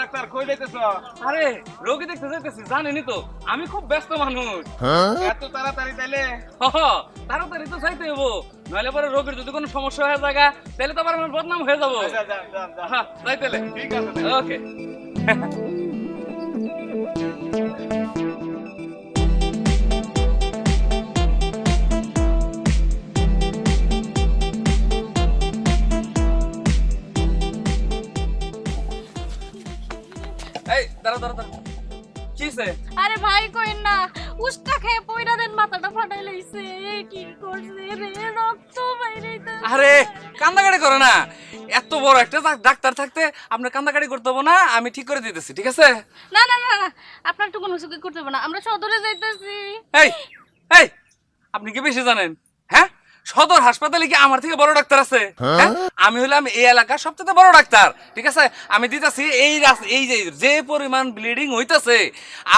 Doctor? কই যাইতেছ? আরে রোগী দেখতে যাইতেছি তো। আমি খুব ব্যস্ত মানুষ। এত তাড়াতাড়ি তাইলে? হ হ, তাড়াতাড়ি তো চাইতে হব নইলে পরে রোগীর যদি কোনো সমস্যা হয়ে যায় তাহলে তো আবার আমার বদনাম হয়ে যাব। আচ্ছা, যান, যান, যান। হ্যাঁ যাইতেলে ঠিক আছে ওকে এই দাঁড়া দাঁড়া দাঁড়া কিসে আরে ভাই কইন না। উস্তা খেয়ে পয়রা দেন মাথাটা ফাটাই লইছে। কি করছে রে রক্ত বাইরে আরে কান্দাকাটি করে না। এত বড় একটা ডাক্তার থাকতে আপনার কান্দাকাটি করতে হব না আমি ঠিক করে দিতেছি ঠিক আছে? না না না না আপনার তো কোনো কিছু করতে হবে না আমরা সদরে যাইতেছি। এই এই আপনি কি বেশি জানেন? সদর হাসপাতালে কি আমার থেকে বড় ডাক্তার আছে? হ্যাঁ? আমি হলাম এই এলাকার সবচেয়ে বড় ডাক্তার ঠিক আছে? আমি দিতেছি এই এই যে যে পরিমাণ ব্লিডিং হইতাছে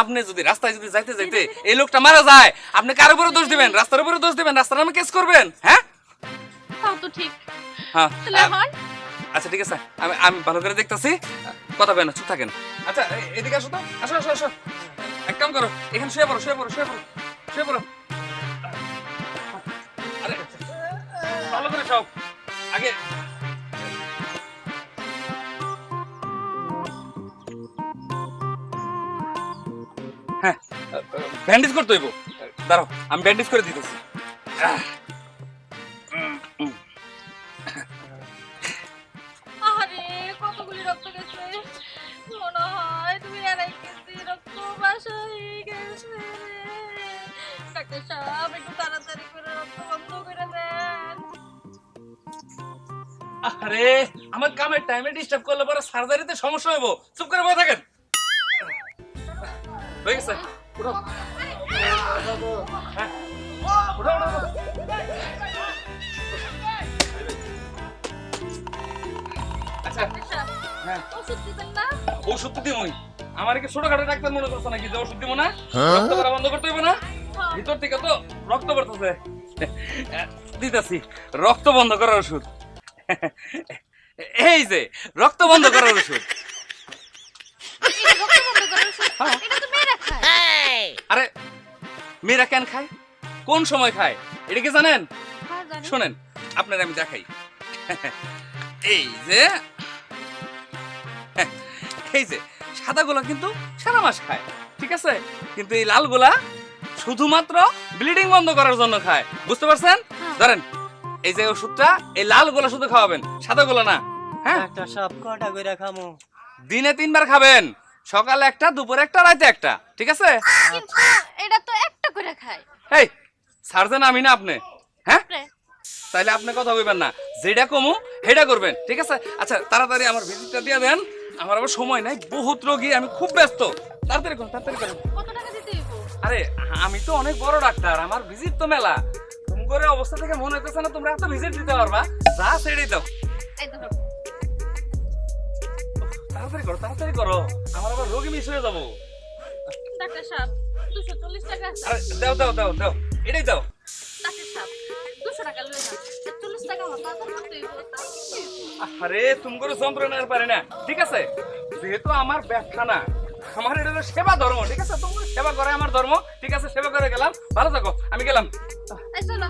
আপনি যদি রাস্তায় যদি যাইতে যাইতে এই লোকটা মারা যায় আপনি কার উপরে দোষ দিবেন রাস্তার উপরে দোষ দিবেন রাস্তার নামে কেস করবেন হ্যাঁ? তাও তো ঠিক। হ্যাঁ আচ্ছা ঠিক আছে আমি আমি ভালো করে দেখতাছি কথা বেন চুপ থাকেন। আচ্ছা এদিকে আসো তো আসো আসো আসো। এক কাম করো এখানে শুয়ে পড়ো শুয়ে পড়ো শুয়ে পড়ো শুয়ে পড়ো। ভালো করে সব আগে। হ্যাঁ ব্যান্ডেজ করতে হইব। দাঁড়াও, আমি ব্যান্ডেজ করে দিতেছি। ডাক্তার সাহেব, একটু তাড়াতাড়ি করে রক্ত বন্ধ করে আরে আমার কামের টাইমে ডিস্টার্ব করলে পরে সার্জারিতে সমস্যা হইব। চুপ করে বসে থাকেন। হয়ে গেছে। উঠো। হ্যাঁ। উঠো। আচ্ছা। হ্যাঁ। ওষুধ তো দিবই। আমার কি ছোটখাটো ডাক্তার মনে করছ নাকি যে ওষুধ দিব না? রক্ত করা বন্ধ করতে হইব না? হ্যাঁ। ভিতর থেকে তো রক্ত পড়তেছে। দিতেছি। রক্ত বন্ধ করার ওষুধ। এই যে রক্ত বন্ধ করার ওষুধ। এটা রক্ত বন্ধ করার ওষুধ। এটা তো মেয়েরা খায়। আরে মেয়েরা কেন খায়? কোন সময় খায়? এটা কি জানেন? হ্যাঁ, শোনেন আপনার আমি দেখাই। এই যে এই যে সাদাগুলা কিন্তু সারা মাস খায় ঠিক আছে? কিন্তু এই লালগুলা শুধুমাত্র ব্লিডিং বন্ধ করার জন্য খায় বুঝতে পারছেন? হ্যাঁ। ধরেন এই যে ওষুধটা এই লালগুলা শুধু খাওয়াবেন সাদাগুলা না হ্যাঁ? সব কটা কইরা খামু। দিনে তিনবার খাবেন সকালে একটা দুপুরে একটা রাতে একটা ঠিক আছে? এটা তো একটা করে খায়। এই সার্জেন আমি না আপনি হ্যাঁ? তাইলে আপনি কথা কইবেন না যেটা কমু সেটা করবেন ঠিক আছে? আচ্ছা তাড়াতাড়ি আমার ভিজিটটা দিয়ে দেন আমার আবার সময় নাই বহুত রোগী আমি খুব ব্যস্ত। তাড়াতাড়ি করুন তাড়াতাড়ি করুন। কত টাকা দিতে হইব? আরে আমি তো অনেক বড় ডাক্তার আমার ভিজিট তো মেলা। করে অবস্থা থেকে মনে হইতেছে না তোমরা এত ভিজিট দিতে পারবা। যা ছেড়ে দাও। তাড়াতাড়ি করো তাড়াতাড়ি করো। আমার আবার রোগী মিস হয়ে যাব। ডাক্তার সাহেব দুশো চল্লিশ টাকা দাও দাও দাও দাও। এটাই দাও। ডাক্তার সাহেব দুশো টাকা লয়ে যান চল্লিশ টাকা আমার বাজার করতে হইব তাও দিতে হইব। আরে তুমি করে যন্ত্রণা পারে না ঠিক আছে? যেহেতু আমার ব্যাখ্যা না আমার এটা সেবা ধর্ম ঠিক আছে? সেবা করে আমার ধর্ম ঠিক আছে? সেবা করে গেলাম। ভালো থাকো আমি গেলাম। চলো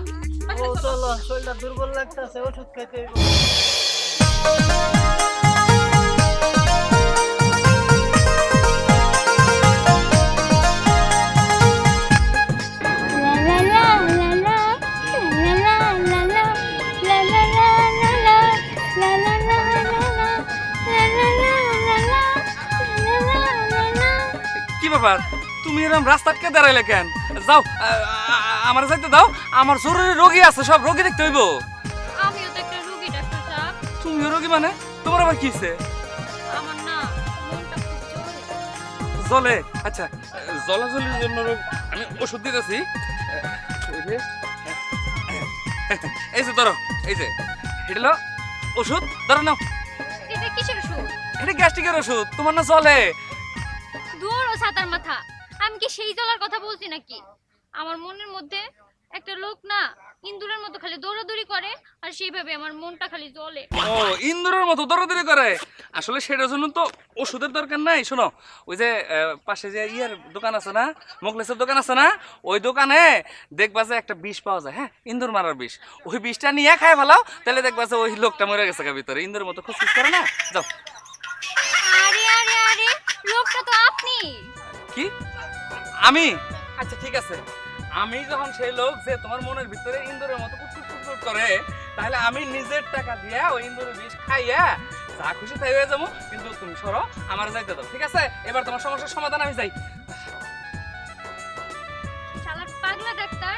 ও চলো চলো শরীরটা দুর্বল লাগতাছে ওষুধ খাইতে হইব। কি ব্যাপার তুমি এরকম রাস্তা আটকে দাঁড়াইলে কেন যাও আমার যাইতে দাও আমার জরুরি রোগী আছে সব রোগী দেখতে হইব। আমিও তো একটা রুগী ডাক্তার সাহেব। তুমিও রোগী মানে? তোমার আবার কি হইছে? আমার না মনটা খুব জোরে জলে? আচ্ছা জলাজলির জন্য রোগ- আমি ওষুধ দিতেছি। এই যে, ধরো এই যে এটা হলো ওষুধ ধরো নাও। এটা কিসের ওষুধ? এটা গ্যাস্ট্রিকের ওষুধ তোমার না চলে দূর ও সাতার মাথা আমি কি সেই জলার কথা বলছি নাকি? আমার মনের মধ্যে একটা লোক না ইন্দুরের মতো খালি দৌড়াদৌড়ি করে আর সেইভাবে আমার মনটা খালি জ্বলে। ও ইন্দুরের মতো দৌড়াদৌড়ি করে? আসলে সেটার জন্য তো ওষুধের দরকার নাই শোনো। ওই যে আহ, পাশে যে ইয়ের দোকান আছে না মোগলেসের দোকান আছে না ওই দোকানে দেখবা যে একটা বিষ পাওয়া যায় হ্যাঁ? ইন্দুর মারার বিষ। ওই বিষটা নিয়ে খায় ভালো তাহলে দেখবা যে ওই লোকটা মরে গেছে গা ভিতরে। ইন্দুর মতো খুশি করে না? যাও। আরে আরে আরে লোকটা তো আপনি। কি? আমি? আচ্ছা ঠিক আছে। আমি যখন সেই লোক যে তোমার মনের ভিতরে ইন্দুরের মতো কুটকুট কুটকুট করে তাহলে আমি নিজের টাকা দিয়া ওই ইন্দুরের বিষ খাইয়া যা খুশি তাই হয়ে যাব। কিন্তু তুমি সরো আমার যাইতে দাও ঠিক আছে? এবার তোমার সমস্যার সমাধান আমি যাই। শালার পাগলা ডাক্তার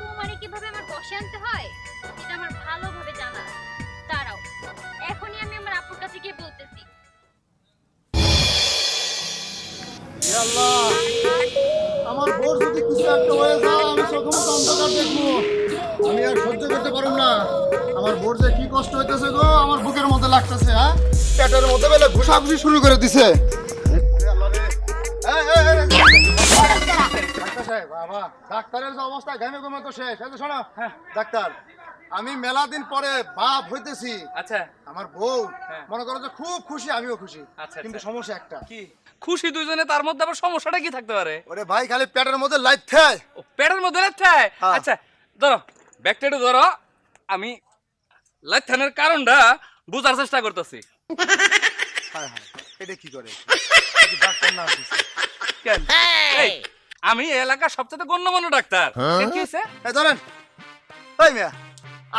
তোমারে কীভাবে আমার বসে আনতে হয়? এটা আমার ভালোভাবে জানা। দাঁড়াও এখনই আমি আমার আপুর কাছে গিয়ে বলতেছি। আমার বোর একটা হয়ে আমি চোখে মতো অন্ধকার দেখব। আমি আর সহ্য করতে পারুম না। আমার বোর যে কি কষ্ট হইতেছে গো আমার বুকের মধ্যে লাগতেছে হ্যাঁ? পেটের মধ্যে বেলে ঘুষাঘুষি শুরু করে দিছে। ডাক্তারের যে অবস্থা ঘামে ঘুমে তো শেষ। এই যে শোনো হ্যাঁ। ডাক্তার আমি মেলা দিন পরে বাপ হইতেছি। আচ্ছা। আমার বউ হ্যাঁ। মনে করো যে খুব খুশি আমিও খুশি। আচ্ছা, কিন্তু আচ্ছা। সমস্যা একটা। কি? খুশি দুইজনে তার মধ্যে আবার সমস্যাটা কি থাকতে পারে? ওরে ভাই খালি পেটের মধ্যে লাইট খায় ও পেটের মধ্যে লাচ্ছায় হ্যাঁ। আচ্ছা ধরো ব্যাকটেরিয়া ধরো আমি লাচ্ছানের কারণটা বুঝার চেষ্টা করতেছি। হায় হায় এটা কি করে? আমি এই এলাকার সবচেয়ে গণ্যমান্য ডাক্তার। কি হয়েছে? এই ধরেন এই মিয়া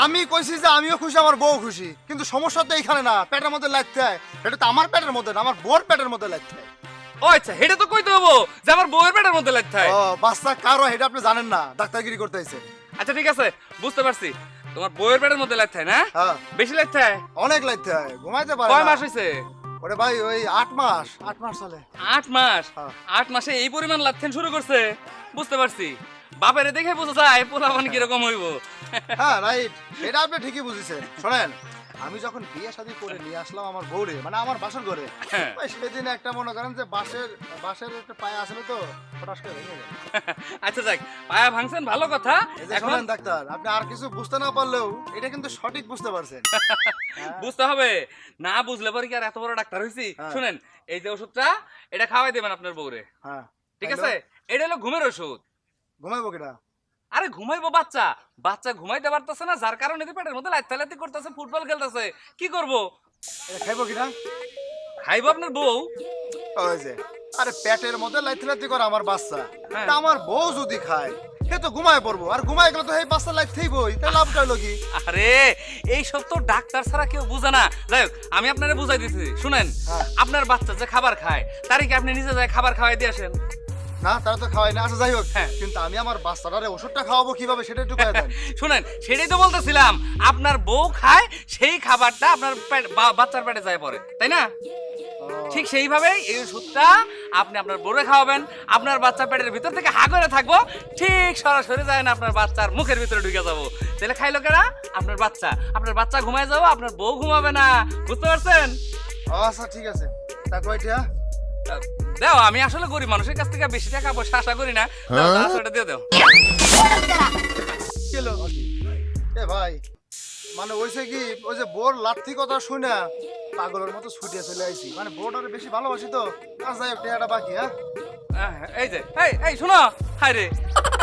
আমি কইছি যে আমিও খুশি আমার বউ খুশি কিন্তু সমস্যা তো এইখানে না পেটের মধ্যে লাইট খায় এটা তো আমার পেটের মধ্যে না আমার বউর পেটের মধ্যে লাইট খায় ও আচ্ছা তো কইতে হব যে আমার বউয়ের পেটের মধ্যে ও বাচ্চা কারও আপনি জানেন না ডাক্তারগিরি করতে আইছে। আচ্ছা ঠিক আছে বুঝতে পারছি। তোমার বউয়ের পেটের মধ্যে না? হ্যাঁ। বেশি অনেক ঘুমাইতে পারে কয় মাস হয়েছে ওরে ভাই ওই আট মাস আট মাস চলে। আট মাস? হ্যাঁ। আট মাসে এই পরিমাণ লাচ্ছেন শুরু করছে? বুঝতে পারছি। বাপেরে দেখে বোঝা যায় পোলাপান কীরকম হইব। হ্যাঁ রাইট। এটা আপনি ঠিকই বুঝেছেন। শোনেন আমি যখন বিয়ে শাদী করে নিয়ে আসলাম আমার বউরে মানে আমার বাসর ঘরে হ্যাঁ। ওই সেদিন একটা মনে করেন যে বাসের বাসের একটা পায়ে আসলে তো হঠাৎ করে ভেঙে গেল। আচ্ছা যাক পায়া ভাঙছেন ভালো কথা। এখন ডাক্তার আপনি আর কিছু বুঝতে না পারলেও এটা কিন্তু সঠিক বুঝতে পারছেন। হ্যাঁ। বুঝতে হবে। না বুঝলে পরে কি আর এত বড় ডাক্তার হইছি? হ্যাঁ। শুনেন এই যে ওষুধটা এটা খাওয়াই দেবেন আপনার বউরে। হ্যাঁ। ঠিক আছে? এটা হলো ঘুমের ওষুধ। ঘুমাইবো কিনা? আরে ঘুমাইবো বাচ্চা। বাচ্চা ঘুমাইতে পারতেছে না যার কারণে পেটের মধ্যে লাইতালাতি করতেছে ফুটবল খেলতেছে। কি করব? এটা খাইবো কিনা? খাইবো আপনার বউ? ওই যে আরে পেটের মধ্যে লাইথলাইথি করে আমার বাচ্চা। হ্যাঁ। তা আমার বউ যদি খায় সে তো ঘুমায় পড়ব। আর ঘুমায় গেলে তো এই বাচ্চা থেইবই। লাভটা হলো কি? আরে এই সব তো ডাক্তার ছাড়া কেউ বুঝে না। যাই হোক আমি আপনারা বুঝাই দিচ্ছি শুনেন হ্যাঁ। আপনার বাচ্চা যে খাবার খায় তারই কি আপনি নিজে যায় খাবার খাওয়াই দিয়ে আসেন? না তারা তো খাওয়াই না। আচ্ছা যাই হোক। হ্যাঁ। কিন্তু আমি আমার বাচ্চাটারে ওষুধটা খাওয়াবো কীভাবে সেটা একটু কয়ে দেন। শুনেন সেটাই তো বলতেছিলাম। আপনার বউ খায় সেই খাবারটা আপনার পেট- বাচ্চার পেটে যায় পড়ে তাই না? ঠিক সেইভাবেই এই ওষুধটা আপনি আপনার বউরে খাওয়াবেন। আপনার বাচ্চা পেটের ভিতর থেকে হা করে থাকব। ঠিক সরাসরি যায় না আপনার বাচ্চার মুখের ভিতরে ঢুকে যাব। তাহলে খাইলো কেনা আপনার বাচ্চা। আপনার বাচ্চা ঘুমায় যাব আপনার বউ ঘুমাবে না। বুঝতে পারছেন? আচ্ছা ঠিক আছে। তা কয়টা? দাও আমি আসলে গরিব মানুষের কাছ থেকে বেশি টাকা পয়সা আশা করি না। দাও, দাও, দিয়ে দাও। কিলো এ ভাই মানে ওইছে কি ওই যে বোর লাঠি কথা শুনে পাগলের মতো ছুটে চলে আইছি। মানে বেশি ভালোবাসি তো আর যাই হোক টাকাটা বাকি হ্যাঁ? এই যে এই এই শোনো। হাই রে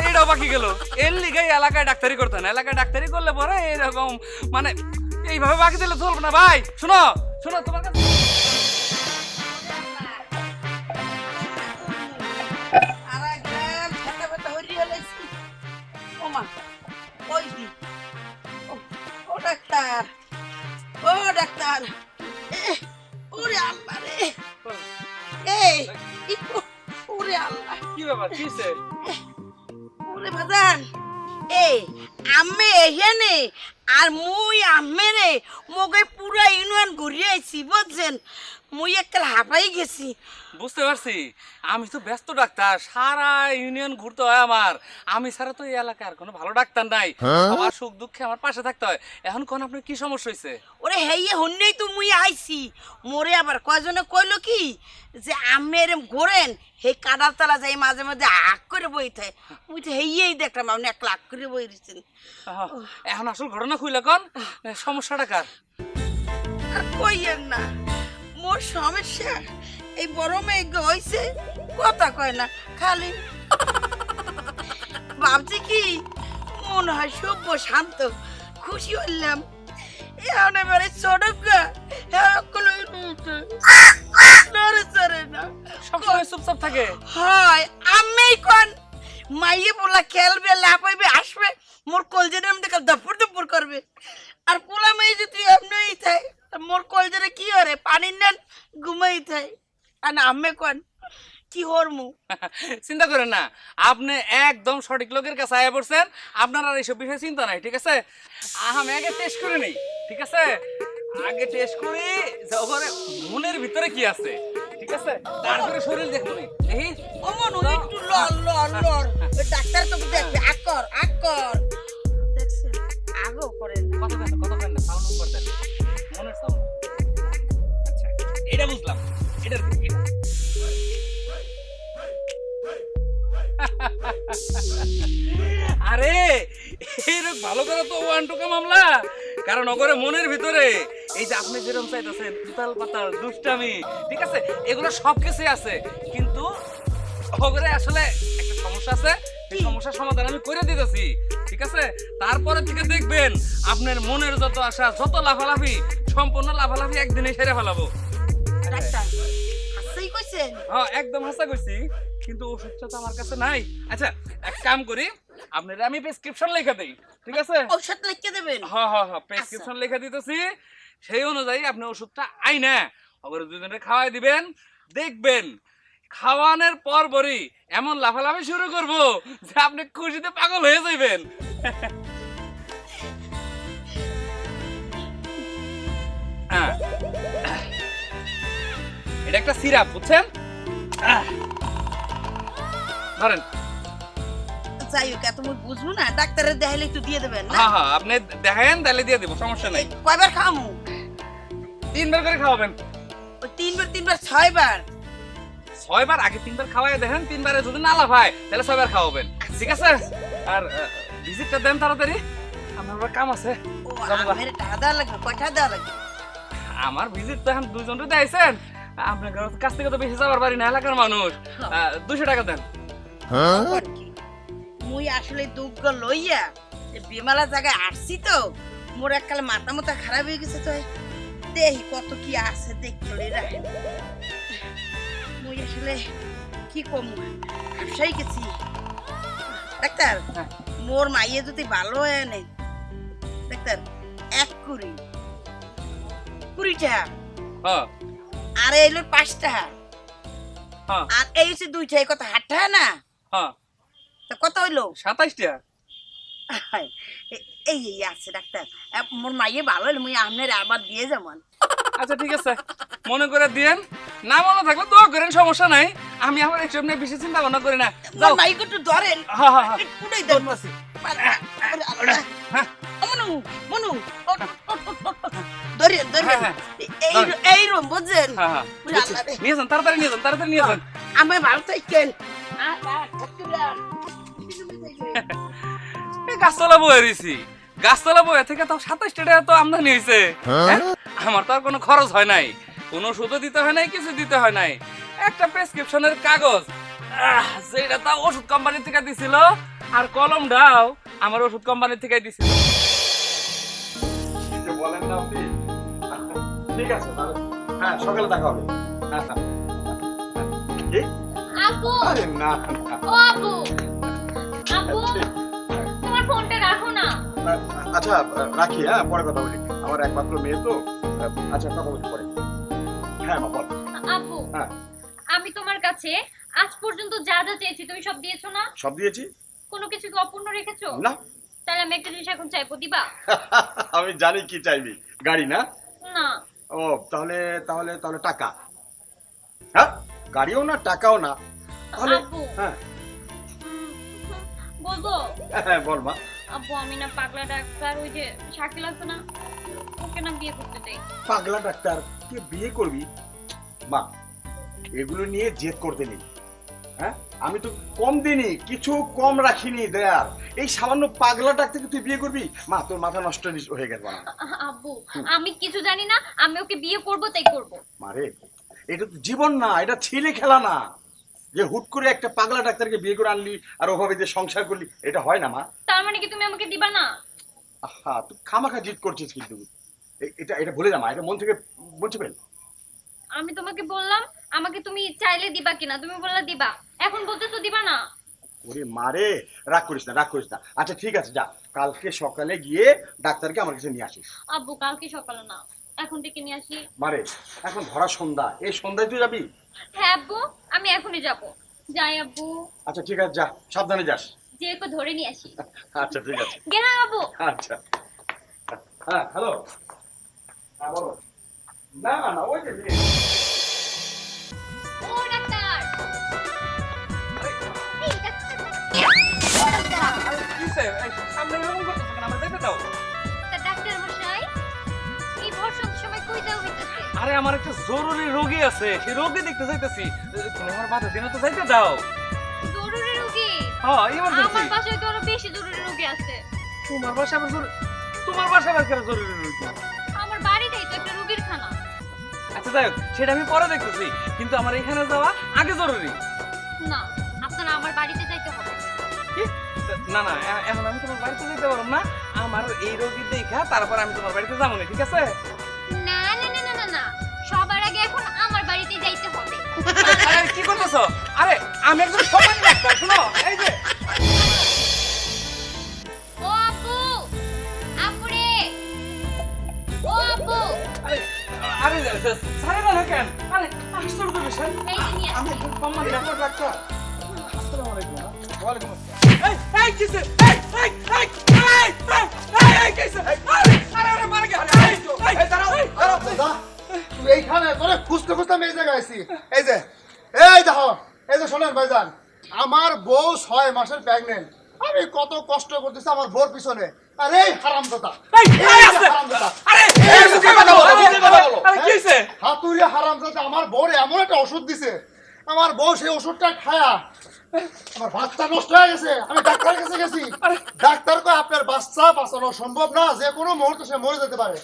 এইটাও বাকি গেল। এর লিগে এই এলাকায় ডাক্তারি করতে না। এলাকায় ডাক্তারি করলে পরে এরকম মানে এইভাবে বাকি দিলে চলবে না। ভাই শোনো শোনো তোমার কাছে ওই ও, ডাক্তার ও ডাক্তার ওরে আল্লাহ রে। এই ওরে আল্লাহ। কি ব্যাপার কি হইছে? ওরে বাজান এই আমি এখানে আর মুই আমেরে মগে পুরা ইউনিয়ন ঘুরিয়ে আইছি বুঝছেন? মুই একটা হাঁপাই গেছি। বুঝতে পারছি। আমি তো ব্যস্ত ডাক্তার সারা ইউনিয়ন ঘুরতে হয় আমার। আমি ছাড়া তো এই এলাকার কোনো ভালো ডাক্তার নাই। আমার সুখ দুঃখে আমার পাশে থাকতে হয়। এখন কোন আপনার কি সমস্যা হয়েছে ওরে হেইয়ে হন্যেই তো মুই আইছি। মোরে আবার কয়জনে কইলো কি? যে আমের ঘোরেন হে কাদার তলা যাই মাঝে মাঝে আগ করে বই থাকে মুই তো হেইয়েই দেখলাম আপনি এক লাখ করে বই আহ, এখন আসল ঘটনা খুইলা কন? সমস্যাটা কার? কইয়েন না। মোর সমস্যা। এই বড় মেয়ে হইছে কথা কয় না খালি। ভাবছি কি মনে হয় সভ্য শান্ত খুশি হইলাম। এখন এবারে চড়কা সবসময় চুপচাপ থাকে। হয় আমি কোন? মাইয়ে পোলা খেলবে লাপাইবে আসবে মোর কলজের এমনি কাল দপুর দুপুর করবে। আর পোলা মেয়ে যদি এমনি তা মোর কলজেরে কি হরে? পানি নেন ঘুমাই থাকে আর আমি কোন কি হরমু? চিন্তা করেন না আপনি একদম সঠিক লোকের কাছে আয়া পড়ছেন আপনার আর এইসব বিষয়ে চিন্তা নাই ঠিক আছে? আমি আগে টেস্ট করে নেই ঠিক আছে? আগে টেস্ট করি যে ওখানে মনের ভিতরে কি আছে ঠিক আছে? তারপরে শরীর দেখব দেখি? অমন একটু লর লর লর ডাক্তার তোকে দেখবে। আকর আকর দেখছেন? আগো করে আচ্ছা আরে এরকম ভালো করে তো ওয়ান টুকা মামলা। কারণ ওগরে মনের ভিতরে, এই যে আপনি যেরকম চাইতেছেন, উতাল পাতাল, দুষ্টামি, ঠিক আছে? এগুলো সব কিছুই আছে। কিন্তু ওগরে আসলে একটা সমস্যা আছে এই সমস্যার সমাধান আমি করে দিতেছি ঠিক আছে? তারপরে থেকে দেখবেন আপনার মনের যত আশা যত লাফালাফি সম্পূর্ণ লাফালাফি একদিনে সেরে ফেলাবো। ডাক্তার হাসেই কইছেন? হ্যাঁ একদম হাসা কইছি কিন্তু ওষুধটা তো আমার কাছে নাই। আচ্ছা এক কাম করি আপনার আমি প্রেসক্রিপশন লেখা দেই ঠিক আছে? লিখে দেবেন? হ্যাঁ হ্যাঁ হ্যাঁ প্রেসক্রিপশন লেখা দিতেছি। সেই অনুযায়ী আপনি ওষুধটা আই না ওগুলো দুজনে খাওয়াই দিবেন দেখবেন খাওয়ানোর পর পরই এমন লাফালাফি শুরু করব যে আপনি খুশিতে পাগল হয়ে যাইবেন। হ্যাঁ। এটা একটা সিরাপ বুঝছেন। ধরেন। যাই হোক এত মুই বুঝব না ডাক্তারের দেখাইলে একটু দিয়ে দেবেন না? হ্যাঁ হ্যাঁ আপনি তাহলে দিয়ে দিব সমস্যা নাই। কয়বার খামু তিনবার করে খাওয়াবেন। ওই তিনবার তিনবার ছয়বার? ছয়বার আগে তিনবার খাওয়াই দেখেন তিনবারে যদি না লাফায় তাহলে ছয়বার খাওয়াবেন। ঠিক আছে? আর ভিজিটটা দেন তাড়াতাড়ি। আমার আবার কাম আছে। আমার টাকা দেওয়া লাগবে কয়টা দেওয়া লাগবে। আমার ভিজিট তো এখন দুজনকে দিয়েছেন আপনার কাছ থেকে তো বেশি যাবার পারি না এলাকার মানুষ। দুশো টাকা দেন। কোন মুই আসলে দুঃখ লইয়া বিমালা জায়গায় আসছি তো মোর এককালে মাথা মাথা খারাপ হয়ে গেছে তো। দেখি কত কি আছে দেখলে আসলে কি কম? হাসাই গেছি। ডাক্তার হ্যাঁ। মোর মাইয়ে যদি ভালো হয় নে ডাক্তার এক কুড়ি। কুড়িটা। হ্যাঁ। আর এইলো পাঁচটা। হ্যাঁ। আর এই হচ্ছে দুইটা কত হাটটা না? তা কত হইল? সাতাইশটা। এই এই আছে ডাক্তার। মোর মাইয়ে ভালো হলে মুই আপনার আবার দিয়ে যেমন আচ্ছা ঠিক আছে। মনে করে দিয়েন। না মনে থাকলে দোয়া করেন সমস্যা নাই। আমি আমার এইসব নিয়ে বেশি চিন্তা ভাবনা করি না। যাও। মাইকে একটু ধরেন। হ্যাঁ হ্যাঁ হ্যাঁ। পুরাই। হ্যাঁ। মনু মনু। ধরেন ধরেন। হ্যাঁ, হ্যাঁ। এই এই রুম বুঝছেন? হ্যাঁ নিয়ে যান তাড়াতাড়ি নিয়ে যান তাড়াতাড়ি নিয়ে যান। আমি ভালো থাকেন। এই গাছতলা বয়ে রয়েছি গাছতলা বয়ে থেকে তো সাতাইশটা টাকা তো আমদানি হয়েছে হ্যাঁ? আমার তো আর কোনো খরচ হয় নাই। কোনো ওষুধও দিতে হয় নাই কিছু দিতে হয় নাই। একটা প্রেসক্রিপশনের কাগজ। আহ, যেটা তা ওষুধ কোম্পানি থেকে দিছিল। আর কলমটাও আমার ওষুধ কোম্পানি থেকে দিছিল। বলেন না আপনি? ঠিক আছে হ্যাঁ সকালে দেখা হবে। হ্যাঁ হ্যাঁ। আপু। আরে না না। ও আপু। আপু। আচ্ছা রাখি হ্যাঁ পরে কথা বলি। আমার একমাত্র মেয়ে তো। আচ্ছা কথা বলি পরে। হ্যাঁ মা বল। আপু হ্যাঁ। আমি তোমার কাছে আজ পর্যন্ত যা যা চেয়েছি তুমি সব দিয়েছ না? সব দিয়েছি? কোনো কিছু কি অপূর্ণ রেখেছো? না। তাহলে আমি একটা জিনিস এখন চাইব দিবা? আমি জানি কি চাইবি। গাড়ি না? না। ও তাহলে তাহলে তাহলে টাকা। হ্যাঁ গাড়িও না টাকাও না। তাহলে হ্যাঁ। বলব? হ্যাঁ বল মা। আব্বু আমি না পাগলা ডাক্তার ওই যে শাকিল আছে না ওকে না বিয়ে করতে চাই। পাগলা ডাক্তার তুই বিয়ে করবি? মা এগুলো নিয়ে জেদ করতে নেই। হ্যাঁ? আমি তো কম দিনই কিছু কম রাখিনি দেয়ার। এই সামান্য পাগলা ডাক্তারকে তুই বিয়ে করবি? মা তোর মাথা নষ্ট হয়ে গেছে আব্বু আমি কিছু জানি না আমি ওকে বিয়ে করব তাই করব। মারে এটা তো জীবন না এটা ছেলে খেলা না। যে হুট করে একটা পাগলা ডাক্তারকে বিয়ে করে আনলি আর ওভাবে যে সংসার করলি এটা হয় না মা। তার মানে কি তুমি আমাকে দিবা না? আহা তুই খামাখা জিদ করছিস কিন্তু। এটা এটা ভুলে যা মা এটা মন থেকে বলছে ফেল। আমি তোমাকে বললাম আমাকে তুমি চাইলে দিবা কিনা তুমি বললে দিবা। এখন বলতেছো দিবা না? ওরে মারে রাগ করিস না রাগ করিস না। আচ্ছা ঠিক আছে যা। কালকে সকালে গিয়ে ডাক্তারকে আমার কাছে নিয়ে আসিস। আব্বু কালকে সকালে না এখন থেকে নিয়ে আসি। মারে এখন ধরা সন্ধ্যা। এই সন্ধ্যায় তুই যাবি? হ্যাঁ আব্বু আমি এখনই যাব। যাই আব্বু। আচ্ছা ঠিক আছে যা সাবধানে যাস। যে ওকে ধরে নিয়ে আসি। আচ্ছা ঠিক আছে। গেলাম আব্বু। আচ্ছা। হ্যাঁ হ্যালো। হ্যাঁ বলো। না না ওই যে ও ডাক্তার। এই ডাক্তার। আরে কিসে? সামনে এরকম করতেছো কেন? আমার যেতে দাও। আরে আমার একটা জরুরি রোগী আছে। সেই রোগী দেখতে চাইতেছি তুমি আমার বাধা দিনে তো যাইতে দাও। জরুরি রোগী? হ্যাঁ ইমার্জেন্সি আমার বাসায় তো আরও বেশি জরুরি রোগী আছে। তোমার বাসা আবার জরুরি তোমার বাসা আবার কেন জরুরি রোগী? আমার বাড়িতেই তো একটা রোগীর খানা। আচ্ছা যাই সেটা আমি পরে দেখতেছি। কিন্তু আমার এখানে যাওয়া আগে জরুরি। না আপনারা আমার বাড়িতে যাইতে হবে। না না এখন আমি তোমার বাড়িতে যেতে পারব না। আমার এই রোগী দেখা তারপর আমি তোমার বাড়িতে যাব না ঠিক আছে? আরে, কি করতেছো? আরে আমি একজন সমান ডাক্তার শুনো এই যে। ও আপু আপুরে। ও আপু। আরে, আরে সারে না কেন? আরে আশ্চর্য বিষয়। এই আমি একজন সম্মানী ডাক্তার ডাক্তার। আসসালামু আলাইকুম ওয়ালাইকুম আসসালাম। এই এই কিসে এই এই এই এই এই এই কিসে আরে আরে আরে মার গে এই এই দাঁড়াও দাঁড়াও। তুই এইখানে তোরে খুঁজতে খুঁজতে আমি এই জায়গায় আছি এই যে এই দেখো এই যে শোনেন ভাইজান আমার বউ ছয় মাসের প্রেগনেন্ট আমি কত কষ্ট করতেছি আমার পিছনে। আরে হারাম দাদা। হারাম দাদা। আমার বউর এমন একটা ওষুধ দিছে। আমার বউ সেই ওষুধটা খায়া আমার বাচ্চা নষ্ট হয়ে গেছে আমি ডাক্তারের কাছে গেছি। ডাক্তার কয় আপনার বাচ্চা বাঁচানো সম্ভব না যে কোনো মুহূর্তে সে মরে যেতে পারে।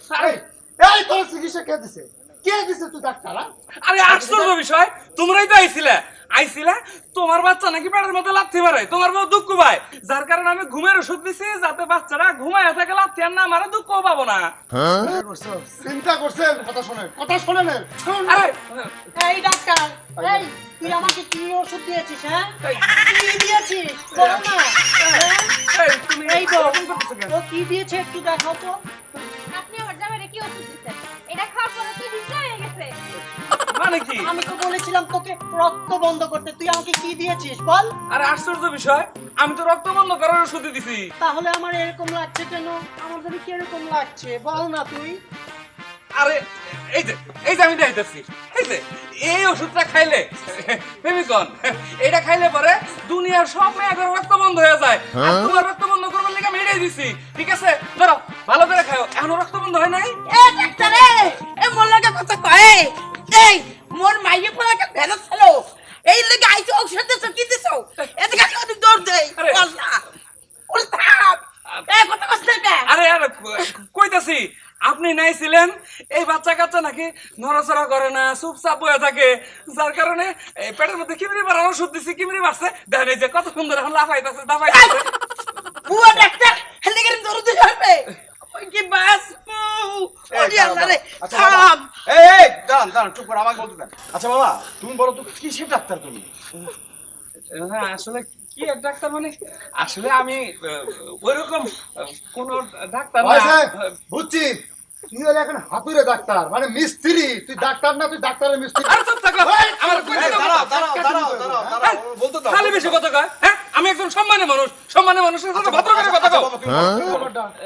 এই তোর চিকিৎসা কে দিছে? কে দিছে তুই ডাক্তার হ্যাঁ? আরে আশ্চর্য বিষয় তোমরাই তো আইছিলে। আইছিলে? তোমার বাচ্চা নাকি পেটের মধ্যে লাথি মারে তোমার বউ দুঃখ পায়। যার কারণে আমি ঘুমের ওষুধ দিছি যাতে বাচ্চারা ঘুমায় থাকে লাথি আর না মারে দুঃখ পাবো না। চিন্তা করছেন কথা শোনেন কথা শোনেন আরে এই ডাক্তার এই তুই আমাকে কি ওষুধ দিয়েছিস হ্যাঁ? কি দিয়েছিস? বল না। হ্যাঁ? এই, তুমি এই তো এরকম করতেছো কেন? ও কি দিয়েছে একটু দেখাও তো। এটা খাওয়ার পরে তো হিসা হয়ে গেছে। মানে কি? আমি তো বলেছিলাম তোকে রক্ত বন্ধ করতে। তুই আমাকে কি দিয়েছিস বল? আরে আশ্চর্য বিষয় আমি তো রক্ত বন্ধ করার ওষুধ দিছি। তাহলে আমার এরকম লাগছে কেন? আমার কি এরকম লাগছে? বল না তুই। আরে এই যে এই যে আমি দেখাইতেছি। এই যে এই ওষুধটা খাইলে ফেমিকন এটা খাইলে পরে দুনিয়ার সব মেয়েদের রক্ত বন্ধ হয়ে যায়। আর তোমার রক্ত বন্ধ করবার লেগে আমি এটাই দিছি। ঠিক আছে? ধরো ভালো করে খাও এখনও রক্ত বন্ধ হয় নাই? এ ডাক্তার এ এ মোর লাগে কথা কয় এই মোর মাইয়ে পোলাকে ভেলো ছিল। এই লেগে আইছো ঔষধ দিছো কি দিছো? এদিকে আমি দৌড় দেই। বললা ওরে থাম এ কথা কষ্ট কে? আরে আরে কইতাছি আপনি নাই ছিলেন এই বাচ্চা কাচ্চা নাকি নড়াচড়া করে না চুপচাপ বয়ে থাকে। যার কারণে এই পেটের মধ্যে কিমরি বাড়ার ওষুধ দিছি কিমরি বাড়ছে দেখেন এই যে কত সুন্দর এখন লাফাইতেছে দাফাইতেছে। বুয়া ডাক্তার হেলে গেলে দৌড় দিতে হবে কি বাস আচ্ছা আচ্ছা বাবা তুমি বলো তো কিসের ডাক্তার তুমি? হ্যাঁ আসলে কি ডাক্তার মানে? আসলে আমি ওইরকম কোন ডাক্তার না। বুঝছি। তুই হলে এখন হাতুড়ে ডাক্তার মানে মিস্ত্রি। তুই ডাক্তার না তুই ডাক্তারের মিস্ত্রি। আরে চুপ থাকো আমার কইতে এই, দাও। দাঁড়াও দাঁড়াও দাঁড়াও দাঁড়াও দাঁড়াও বলতে দাও। খালি বেশি কথা কয় হ্যাঁ? আমি একজন সম্মানের মানুষ। সম্মানের মানুষের সাথে ভদ্র করে কথা কও।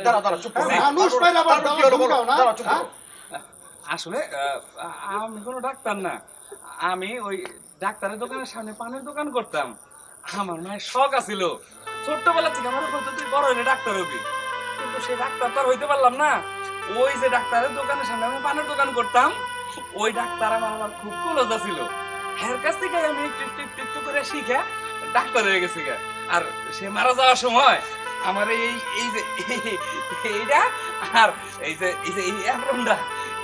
দাঁড়া দাঁড়া চুপ করো মানুষ পাইলে আবার তারপর কি হলো বলো? দাও না চুপ করো। আসলে আহ, আমি কোনো ডাক্তার না। আমি ওই ডাক্তারের দোকানের সামনে পানের দোকান করতাম। আমার মায়ের শখ আছিল। ছোট্টবেলা থেকে আমার হয়তো তুই বড় হইলে ডাক্তার হবি। কিন্তু সেই ডাক্তার তো আর হইতে পারলাম না। ওই যে ডাক্তারের দোকানের সামনে আমি পানের দোকান করতাম, ওই ডাক্তার আমার আমার খুব ক্লোজ ছিল। এর কাছ থেকে আমি একটু একটু একটু একটু করে শিখে ডাক্তার হয়ে গেছি গা। আর সে মারা যাওয়ার সময় আমার এই এই যে এইটা আর এই যে এই যে এই অ্যাপ্রনটা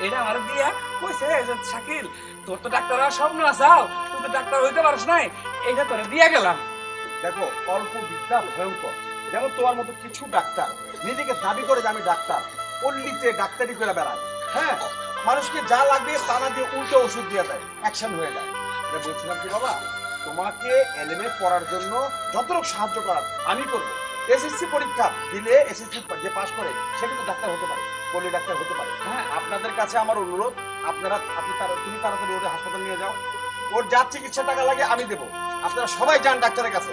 এটা আমার দিয়া কইছে যে শাকিল, তোর তো ডাক্তার হওয়ার স্বপ্ন আসাও তুই তো ডাক্তার হইতে পারিস নাই, এইটা তোরে দিয়া গেলাম। দেখো অল্প বিদ্যা ভয়ঙ্কর। যেমন তোমার মতো কিছু ডাক্তার, নিজেকে দাবি করে যে আমি ডাক্তার, পল্লীতে ডাক্তারি করে বেড়ায়। হ্যাঁ মানুষকে যা লাগবে তা না দিয়ে উল্টো ওষুধ দিয়ে দেয়, অ্যাকশন হয়ে যায়। বলছিলাম কি বাবা? তোমাকে এলএমএ পড়ার জন্য যতটুকু সাহায্য করার, আমি করব। এসএসসি পরীক্ষা দিলে এসএসসি যে পাশ করে, সে কিন্তু ডাক্তার হতে পারে, পল্লী ডাক্তার হতে পারে। হ্যাঁ আপনাদের কাছে আমার অনুরোধ, আপনারা, আপনি তুমি তাড়াতাড়ি ওদের হাসপাতাল নিয়ে যাও। ওর যা চিকিৎসা টাকা লাগে আমি দেবো। আপনারা সবাই যান ডাক্তারের কাছে।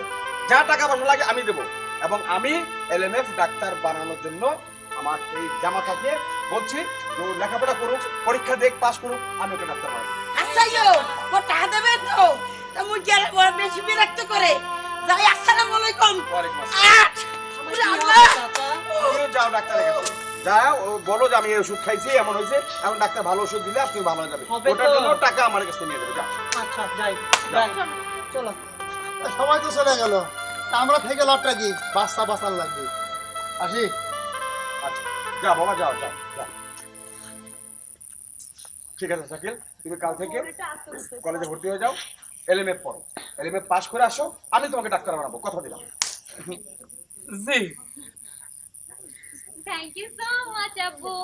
যা টাকা পয়সা লাগে আমি দেবো। এবং আমি এলএমএফ ডাক্তার বানানোর জন্য আমার এই জামা থাকে বলছি যে ও লেখাপড়া করুক পরীক্ষা দেখ পাস করুক আমি ওকে ডাক্তার বানাবো। আচ্ছা ইয়ো ও টাকা দেবে তো? তা মুই গেলে বড় বেশি বিরক্ত করে। যাই আসসালামু আলাইকুম। ওয়ালাইকুম আসসালাম। আল্লাহ যাও ডাক্তারের কাছে। যাও ও বলো যে আমি ওষুধ খাইছি এমন হয়েছে। এখন ডাক্তার ভালো ওষুধ দিলে আপনি ভালো হয়ে যাবে। ওটার জন্য টাকা আমার কাছে নিয়ে যাবে যাও আচ্ছা যাই। যাই। চলো। সবাই তো চলে গেল। আমরা থেকে লাভটা কি? বাচ্চা বাঁচার লাগবে। আসি। আচ্ছা যাও বাবা যাও যাও যাও ঠিক আছে শাকিল তুমি কাল থেকে কলেজে ভর্তি হয়ে যাও। এলএমএফ পড়ো। এলএমএফ পাস করে আসো। আমি তোমাকে ডাক্তার বানাবো। কথা দিলাম। জি। থ্যাংক ইউ সো মাচ আব্বু